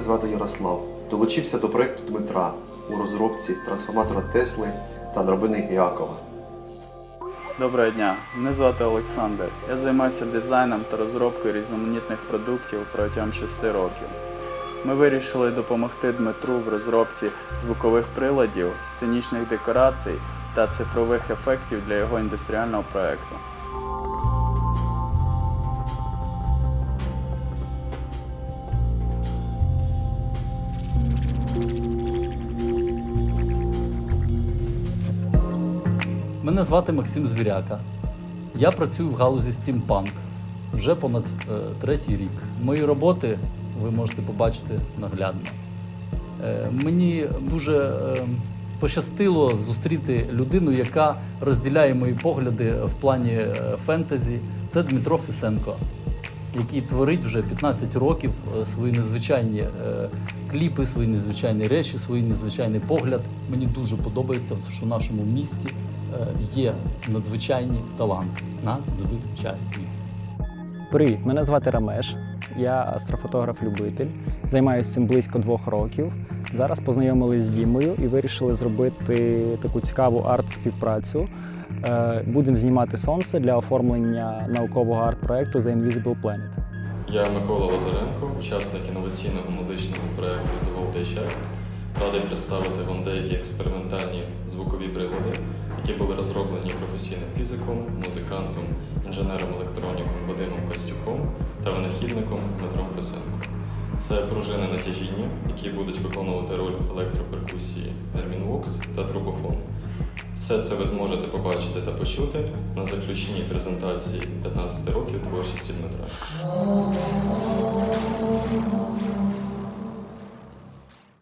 звати Ярослав. Долучився до проєкту Дмитра у розробці трансформатора Тесли та драбини Іакова. Доброго дня, мене звати Олександр. Я займаюся дизайном та розробкою різноманітних продуктів протягом 6 років. Ми вирішили допомогти Дмитру в розробці звукових приладів, сценічних декорацій та цифрових ефектів для його індустріального проєкту. Мене звати Максим Звіряка. Я працюю в галузі Steampunk вже понад е, третій рік. Мої роботи ви можете побачити наглядно. Е, мені дуже е, пощастило зустріти людину, яка розділяє мої погляди в плані е, фентезі. Це Дмитро Фісенко, який творить вже 15 років е, свої незвичайні е, кліпи, свої незвичайні речі, свій незвичайний погляд. Мені дуже подобається, що в нашому місті е, є надзвичайні таланти. Надзвичайні. Привіт, мене звати Рамеш. Я астрофотограф-любитель. Займаюся цим близько двох років. Зараз познайомились з Дімою і вирішили зробити таку цікаву арт-співпрацю. Е, Будемо знімати сонце для оформлення наукового арт-проекту The Invisible Planet. Я Микола Лазаренко, учасник інноваційного музичного проєкту The Voltage Act. Радий представити вам деякі експериментальні звукові прилади, які були розроблені професійним фізиком, музикантом, інженером-електроніком Вадимом Костюком та винахідником Дмитром Фесенко. Це пружини натяжіння, які будуть виконувати роль електроперкусії Erminvox та трубофон. Все це ви зможете побачити та почути на заключній презентації 15 років творчості Дмитра.